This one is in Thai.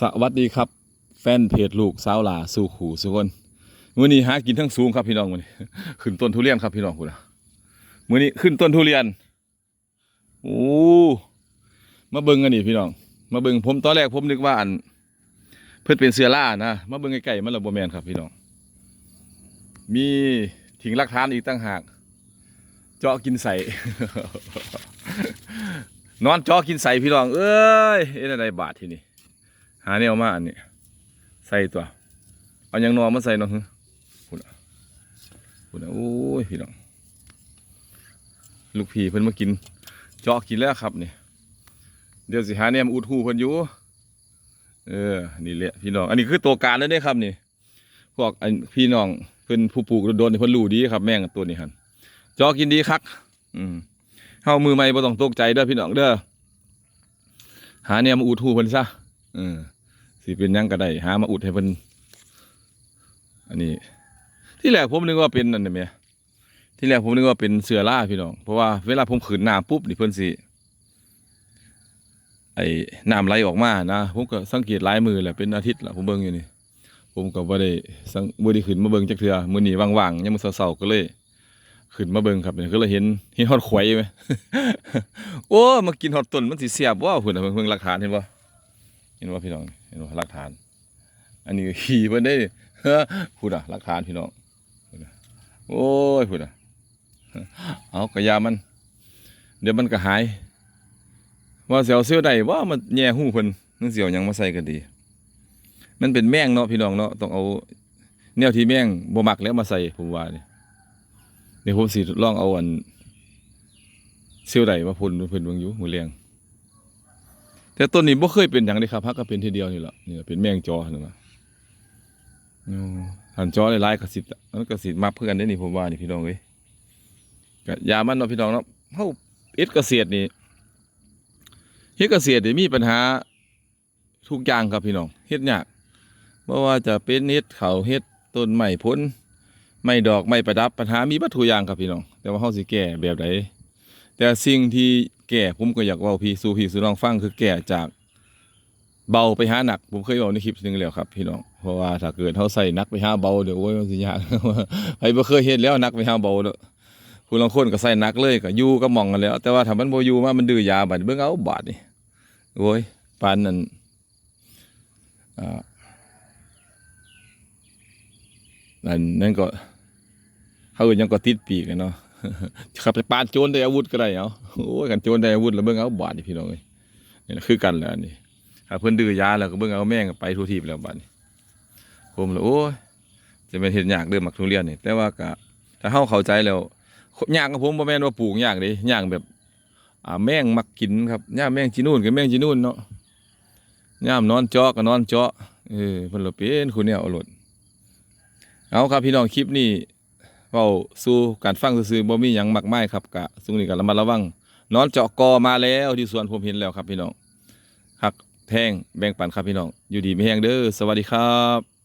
สวัสดีครับ แฟนเพจลูกสาวหลาสู่ขู่สุคนมื้อนี้หากินทั้งสูงครับพี่น้องมื้อนี้ขึ้นต้นทุเรียนครับพี่น้องคุณนะมื้อนี้ขึ้นต้นทุเรียนโอ้มาเบิ่งกันนี่พี่น้อง มาเบิ่งผมตอนแรกผมนึกว่าอัน เพิ่นเป็นเสือล่านะมาเบิ่งใกล้ๆมันระบ่แมนครับพี่น้อง มีถิงหลักฐานอีกตั้งหาก เจาะกินใส่นอนเจาะกินใส่พี่น้อง เอ้ยเอ็นอะไรบาทที่นี่ หาแนวมาอันนี้ใส่ตัว เอายังนอนมาใส่เนาะคุณอะคุณอะโอ้ยพี่น้องลูกพี่เพิ่นมากินเจาะกินแล้วครับนี่เดี๋ยวสิหาแนวมาอุดหูเพิ่นอยู่เออนี่แหละพี่น้อง อันนี้คือตัวการแล้วเด้ครับนี่พวกอันพี่น้องเพิ่นผู้ปลูกโดนเพิ่นรู้ดีครับ แม่งตัวนี้หั่นเจาะกินดีคัก อืมเฮามือใหม่บ่ต้องตกใจเด้อพี่น้องเด้อหาแนวมาอุดหูเพิ่นซะเออ สิเป็นยังก็ได้หามาอุดให้เพิ่นอันนี้ ที่แรกผมนึกว่าเป็นนั่นน่ะแหม่ที่แรกผมนึกว่าเป็นเสือล่าพี่น้อง เพราะว่าเวลาผมขืนน้ำปุ๊บนี่เพิ่นสิไอ้น้ำไหลออกมานะผมก็สังเกตหลายมือแหละเป็นอาทิตย์ละผมเบิ่งอยู่นี่ ผมก็บ่ได้สังบ่ได้ขึ้นมาเบิ่งจักเทื่อมื้อนี้ว่างๆยามมื้อเช้าๆก็เลยขึ้นมาเบิ่งครับเนี่ยก็เลยเห็นเห็นฮอดขวยไหมโอ้มากินฮอดต้นมันสิเสียบบ่พุ่นน่ะเบิ่งหลักฐานเห็นบ่ เห็นว่าพี่น้องเห็นว่าหลักฐาน อันนี้ขี่เพิ่นได้พูดอะหลักฐานพี่น้องพูดอะโอ้ยพูดอะเอากระยามัน เดี๋ยวมันก็หาย ว่าเสียวเสียวใดว่ามันแย่หูเพิ่นนึกเสียวยังมาใส่ก็ดี มันเป็นแมงเนาะพี่น้องเนาะต้องเอาแนวที่แมงบ่มักแล้วมาใส่ผมว่านี่เดี๋ยวผมสิลองเอาอันเสียวใดมาพ่นเพิ่นเบิ่งอยู่มือเลียง แต่ต้นนี้บ่เคยเป็นหยังเลยครับพักก็เป็นทีเดียวนี่แหละนี่เป็นแมงจอนี่ว่าอ๋อหันจอหลายๆก็สิมันก็สิมักเพื่อกันได้นี่ผมว่านี่พี่น้องเอ้ยก็ยามันเนาะพี่น้องเนาะเฮาเอ็ดเกษตรนี่เฮ็ดเกษตรนี่มีปัญหาทุกอย่างครับพี่น้องเฮ็ดยากบ่ว่าจะเป็นเฮ็ดเขาเฮ็ดต้นไม้พ้นไม้ดอกไม้ประดับปัญหามีบัดทุอย่างครับพี่น้อง แต่ว่าเฮาสิแก้แบบใด แต่สิ่งที่แก่ผมก็อยากเว่าพี่สู่พี่สู่น้องฟังคือแก่จากเบาไปหาหนัก ผมเคยบอกในคลิปนึงแล้วครับพี่น้องเพราะว่าถ้าเกิดเขาใส่หนักไปหาเบาเดี๋ยวโอ้ยมันสิยากใครบ่เคยเห็นแล้วหนักไปหาเบาเด้อผู้ลางคนก็ใส่หนักเลยก็อยู่ก็มองกันแล้ว แต่ว่าถ้ามันบ่อยู่มามันดื้อยาบัดเบิ่งเอาบาดนี่โอ้ยปานนั้นอ่านั่นนั่นก็เขาเอิ้นหยังก็ติดปีกเนาะ ขับไปปาดโจรได้อาวุธก็ได้เอาโอ้ยกันโจรได้อาวุธแล้วเบิ่งเอาบาดนี่พี่น้องเอ้ยนี่คือกันแล้วนี่ถ้าเพิ่นดื้อยาแล้วก็เบิ่งเอาแม่งไปทั่วทีไปแล้วบาดนี้ผมเลยโอ้ยจะเป็นเฮ็ดยากเด้อมักทุเรียนนี่แต่ว่าก็ถ้าเฮาเข้าใจแล้วยากกับผมบ่แม่นว่าปลูกยากเด้ยากแบบอ่าแม่งมักกินครับย่ามแม่งจีนู่นก็แม่งจีนู่นเนาะย่ามนอนเจาะก็นอนเจาะเออเพิ่นละเป็นคุณเนี่ยเอาโลดเอาครับพี่น้องคลิปนี้ เว้าสู้การฟังซื่อๆบ่มีหยังมากมายครับกะซุงนี้ก็ระมัดระวังนอนเจาะกอมาแล้วที่สวนผมเห็นแล้วครับพี่น้องหักแพงแบ่งปันครับพี่น้อง อยู่ดีไม่แห้งเด้อสวัสดีครับ